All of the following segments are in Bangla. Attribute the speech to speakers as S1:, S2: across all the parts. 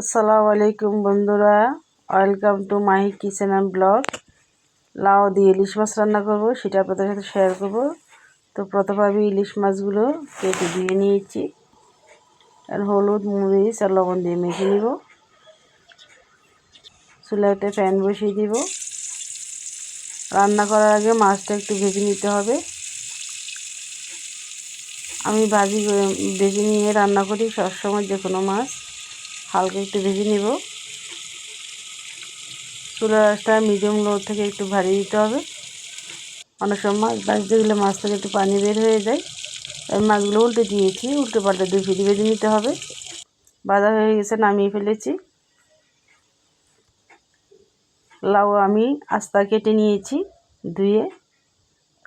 S1: আসসালামু আলাইকুম বন্ধুরা। Welcome to Mahi kitchen and blog লাউ দিয়ে ইলিশ মাছ রান্না করব, সেটা আপনাদের সাথে শেয়ার করব। তো প্রথমে আমি ইলিশ মাছগুলো কেটে দিয়ে নিয়েছি। আর হলুদ, মরিচ আর লবণ দিয়ে মেখে নিব। চুলায় একটা প্যান বসিয়ে দিব। রান্না করার আগে মাছটা একটু ভেজে নিতে হবে। আমি ভাজি ভেজে নিয়ে রান্না করি সবসময় যে কোনো মাছ। হালকা একটু ভেজে নিব। চুলার আঁচটা মিডিয়াম লো থেকে একটু ভারী দিতে হবে। অনেক সময় মাছ ভাজতে গেলে মাছ থেকে একটু পানি বের হয়ে যায়। আমি মাছগুলো উল্টে দিয়েছি, উল্টে পাল্টে দুই ফিটি ভেজে নিতে হবে। বাজা হয়ে গেছে, নামিয়ে ফেলেছি। লাউ আমি আস্তা কেটে নিয়েছি ধুয়ে।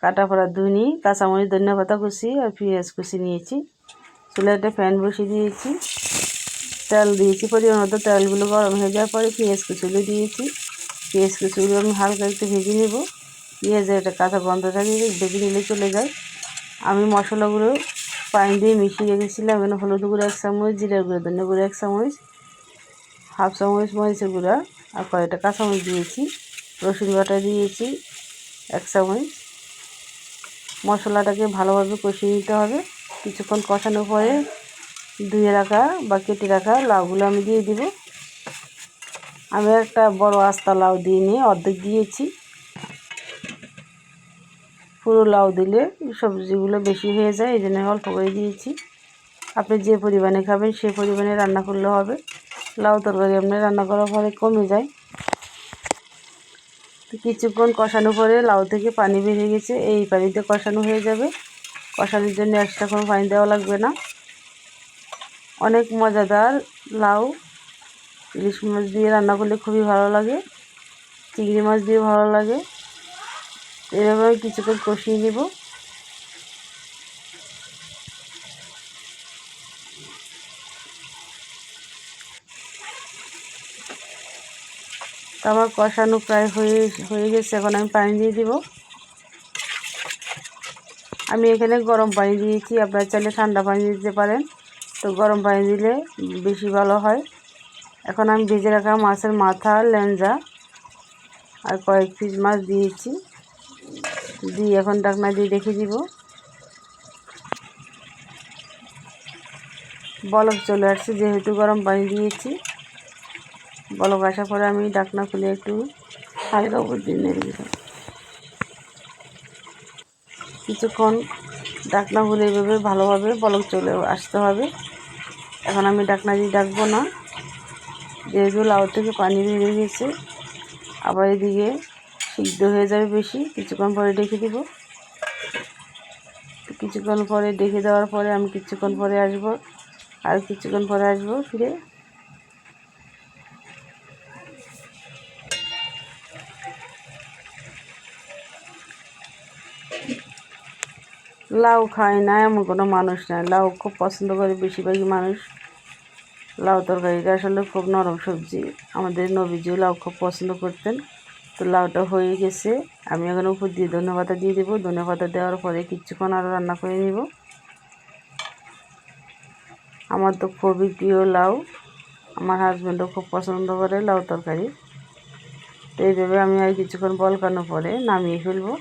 S1: কাটা পড়া ধুনি, কাঁচামরিচ, ধনিয়া পাতা আর পেঁয়াজ কুচি নিয়েছি। চুলায় একটা ফ্যান বসিয়ে দিয়েছি। তেল দিয়েছি, পরিমাণ মতো তেলগুলো গরম হয়ে যাওয়ার পরে পেঁয়াজ কুচুগুলো দিয়েছি। পেঁয়াজ কুচুগুলো আমি হালকা একটু ভেজে নেব। পেঁয়াজের একটা কাঁচা বন্ধ থাকে ভেজে নিলে চলে যায়। আমি মশলাগুলো পানি দিয়ে মিশিয়ে রেখেছিলাম, এখানে হলুদ গুঁড়ো এক চামচ, জিরা গুঁড়ো, ধনে গুঁড়ো এক চামচ, হাফ চামচ মরিচের গুঁড়া আর কয়েকটা কাঁচামরিচ দিয়েছি। রসুন বাটা দিয়েছি এক চামচ। মশলাটাকে ভালোভাবে কষিয়ে নিতে হবে। কিছুক্ষণ কষানোর পরে ধুয়ে রাখা বা কেটে রাখা লাউগুলো আমি দিয়ে দিব। আমি একটা বড় আস্তা লাউ দিয়ে নিয়ে অর্ধেক দিয়েছি। পুরো লাউ দিলে সবজিগুলো বেশি হয়ে যায়, এই জন্য অল্প করে দিয়েছি। আপনি যে পরিমাণে খাবেন সে পরিমাণে রান্না করলে হবে। লাউ তরকারি আপনি রান্না করার পরে কমে যায়। তো কিছুক্ষণ কষানো পরে লাউ থেকে পানি বেরিয়ে গেছে, এই পানিতে কষানো হয়ে যাবে। কষানোর জন্য এক্সট্রা কোনো পানি দেওয়া লাগবে না। অনেক মজাদার, লাউ, ইলিশ মাছ দিয়ে রান্না করলে খুবই ভালো লাগে, চিংড়ি মাছ দিয়ে ভালো লাগে। এভাবে কিছুক্ষণ কষিয়ে নেব। আমার কষানো প্রায় হয়ে হয়ে গেছে, এখন আমি পানি দিয়ে দিব। আমি এখানে গরম পানি দিয়েছি, আপনারা চাইলে ঠান্ডা পানি দিতে পারেন। তো গরম পানি দিলে বেশি ভালো হয়। এখন আমি ভেজে রাখা মাছের মাথা লেঞ্জা আর কয়েক পিস মাছ দিয়েছি। দিয়ে এখন ডাকনা দিয়ে রেখে দিব। বলক চলে আসছে, যেহেতু গরম পানি দিয়েছি। বলক আসার পরে আমি ডাকনা খুলে একটু হালকা উপর দিয়ে নেড়ে দিলাম। কিছুক্ষণ ডাকনা হলে এভাবে ভালোভাবে বলক চলে আসতে হবে। এখন আমি ডাকনা দিয়ে ডাকবো না। যেহেতু লাউ থেকে পানি বেরিয়ে গেছে, আবার এদিকে সিদ্ধ হয়ে যাবে বেশি। কিছুক্ষণ পরে ডেকে দিব। কিছুক্ষণ পরে ডেকে দেওয়ার পরে আমি কিছুক্ষণ পরে আসব। আর কিছুক্ষণ পরে আসব ফিরে। লাউ খায় না, এমন কোনো মানুষ নাই। লাউ খুব পছন্দ করে বেশিরভাগই মানুষ। লাউ তরকারিটা আসলে খুব নরম সবজি। আমাদের নবীজিও লাউ খুব পছন্দ করতেন। তো লাউটা হয়ে গেছে। আমি এখন উপর দিয়ে ধনে পাতা দিয়ে দেবো। ধনে পাতা দেওয়ার পরে কিছুক্ষণ আরও রান্না করে নিব। আমার তো খুবই প্রিয় লাউ। আমার হাজব্যান্ডও খুব পছন্দ করে লাউ তরকারি। তো এইভাবে আমি আর কিছুক্ষণ বলকানো পরে নামিয়ে ফেলব।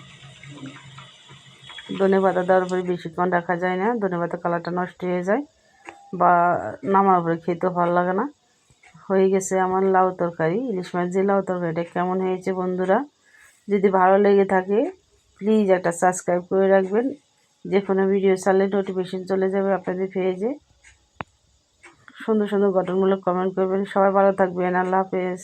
S1: ধনে পাতা দেওয়ার পরে বেশিক্ষণ রাখা যায় না। ধনে পাতা কালারটা নষ্ট হয়ে যায় বা নামার পরে খেতে ভালো লাগে না। হয়ে গেছে আমার লাউ তরকারি। ইলিশ মাছ দিয়ে লাউ তরকারিটা কেমন হয়েছে বন্ধুরা, যদি ভালো লেগে থাকে প্লিজ একটা সাবস্ক্রাইব করে রাখবেন। যে কোনো ভিডিও চালে নোটিফিকেশন চলে যাবে আপনাদের পেজে সুন্দর সুন্দর গঠনমূলক কমেন্ট করবেন। সবাই ভালো থাকবেন। আল্লাহ হাফেজ।